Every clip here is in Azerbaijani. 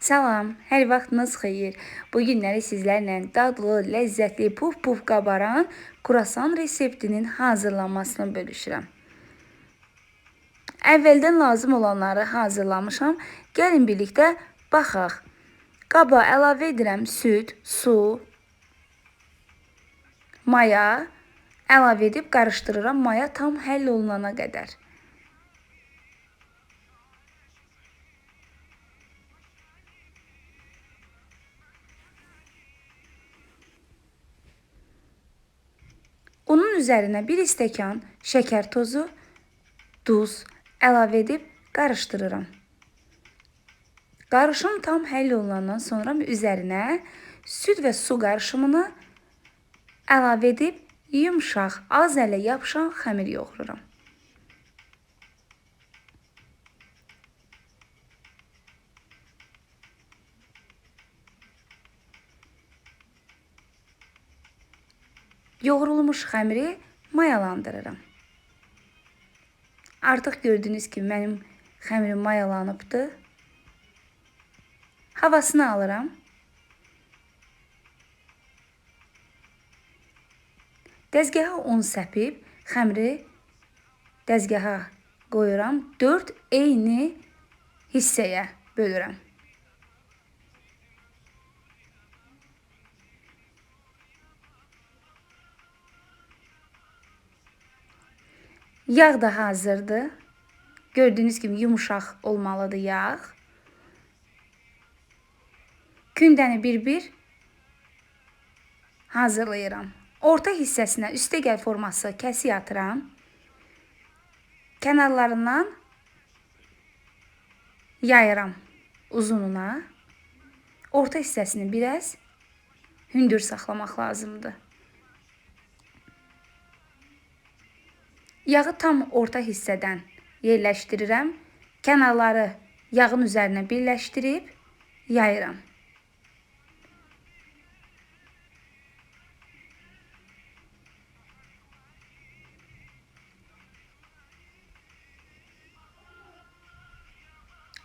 Salam, hər vaxtınız xeyir. Bu günləri sizlərlə dadlı, ləzzətli, puf-puf qabaran kruasan reseptinin hazırlanmasını bölüşürəm. Əvvəldən lazım olanları hazırlamışam. Gəlin birlikdə baxaq. Qaba əlavə edirəm süd, su, maya, əlavə edib qarışdırıram maya tam həll olunana qədər. Üzerine bir stəkan şeker tozu, duz əlavə edib qarışdırıram. Qarışım tam həll olunandan sonra üzərinə süd və su qarışımını əlavə edib yumşaq, az ələ yapışan xəmir yoğururam. Yoğrulmuş xəmiri mayalandırıram. Artıq gördüyünüz kimi mənim xəmirim mayalanıbdır. Havasını alıram. Dəzgaha un səpib xəmiri dəzgaha qoyuram. 4 eyni hissəyə bölürəm. Yağ da hazırdır. Gördüğünüz gibi yumuşaq olmalıdır yağ. Kündəni bir-bir hazırlayıram. Orta hissəsinə üstəgəl forması kəsik atıram. Kənarlarından yayıram uzununa. Orta hissəsini biraz hündür saxlamaq lazımdır. Yağı tam orta hissədən yerləşdirirəm. Kənarları yağın üzərinə birləşdirib yayıram.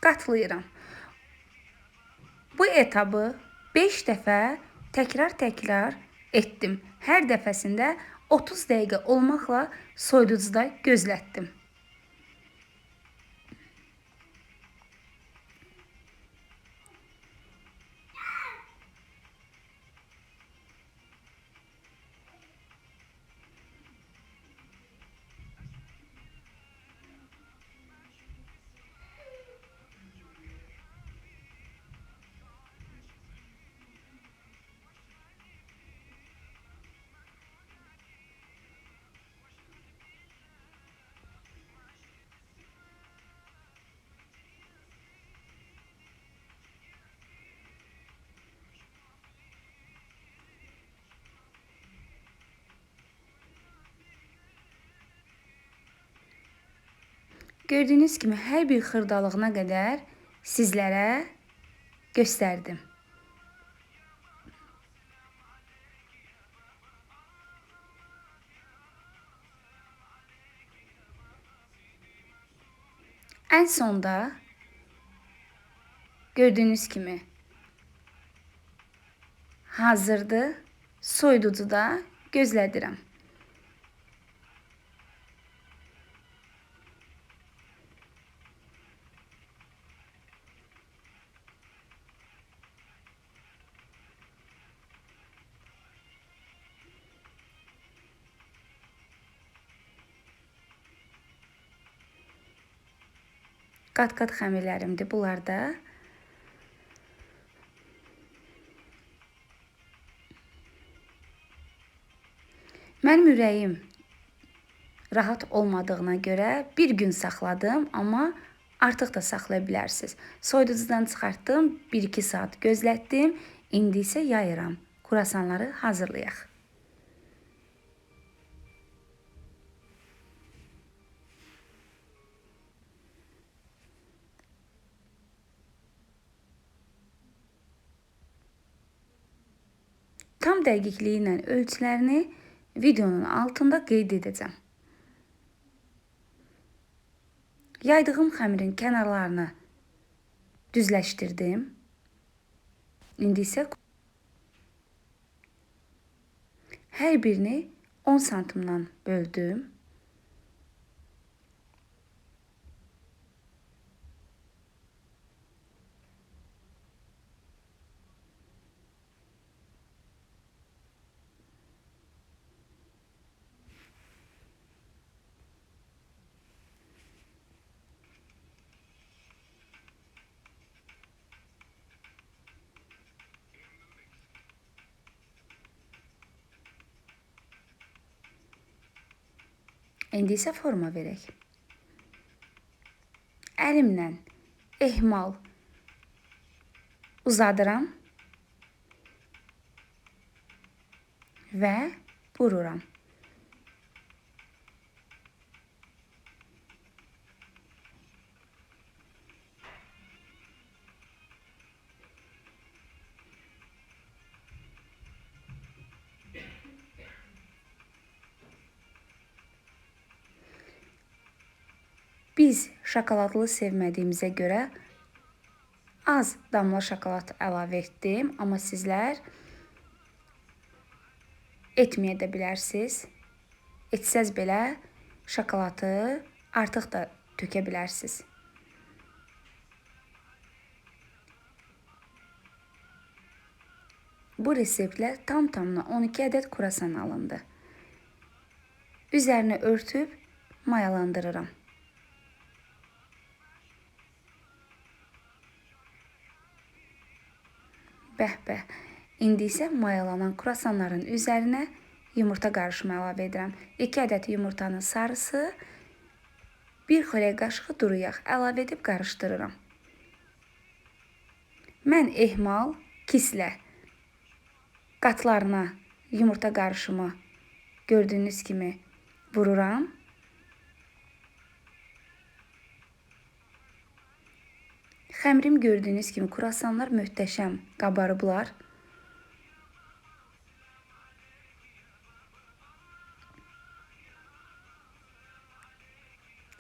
Qatlayıram. Bu etabı 5 dəfə təkrar-təkrar etdim. Hər dəfəsində 30 dəqiqə olmaqla soyuducuda gözlətdim. Gördüğünüz kimi hər bir xırdalığına qədər sizlərə göstərdim. En sonda gördüğünüz kimi hazırdı. Soyuducuda gözlədirəm. Qat-qat xəmirlərimdir bunlar da. Mənim ürəyim rahat olmadığına görə bir gün saxladım, amma artıq da saxlaya bilərsiniz. Soyuducudan çıxartdım, 1-2 saat gözlətdim. İndi isə yayıram. Kurasanları hazırlayaq. Dəqiqliyi ilə ölçülərini videonun altında qeyd edəcəm. Yaydığım xəmirin kənarlarını düzləşdirdim. İndi isə hər birini 10 santimdən böldüm. İndi isə forma verək. Əlimlə ehmal uzadıram və vururam. Biz şokoladlı sevmədiyimizə görə az damla şokolad əlavə etdim, amma sizlər etməyə də bilərsiniz. Etsəz belə şokoladı artıq da tökə bilərsiniz. Bu reseptlə tam tamına 12 ədəd kurasan alındı. Üzərinə örtüb mayalandırıram. Bəh-bəh. İndi isə mayalanan kruasanların üzərinə yumurta qarışımı əlavə edirəm. 2 ədəd yumurtanın sarısı, 1 xörək qaşığı duru yağ əlavə edib qarışdırıram. Mən ehmal kislə qatlarına yumurta qarışımı gördüyünüz kimi vururam. Xəmirim gördüyünüz kimi kruasanlar möhtəşəm qabarıblar.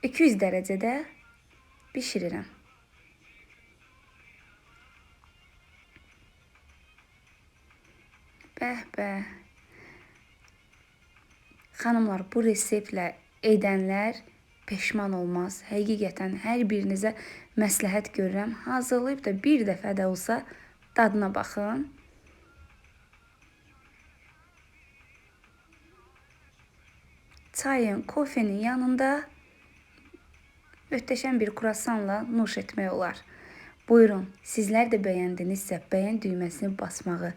...200 dərəcədə bişirirəm. Bəh, bəh. Xanımlar, bu reseptlə edənlər peşman olmaz. Həqiqətən hər birinizə məsləhət görürəm. Hazırlayıb da bir dəfə də olsa dadına baxın. Çayın, kofenin yanında möhtəşəm bir kruasanla nuş etmək olar. Buyurun, sizlər də bəyəndinizsə bəyən düyməsini basmağı,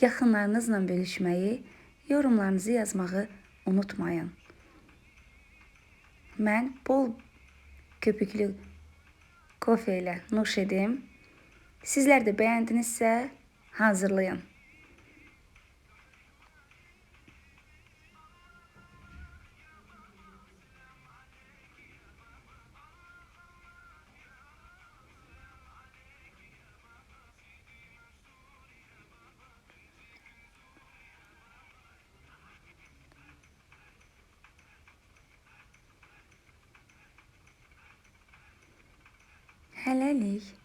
yaxınlarınızla bölüşməyi, yorumlarınızı yazmağı unutmayın ben bol köpüklü kofeyle nuş edim. Sizler de beğendinizsə hazırlayın. Hellenic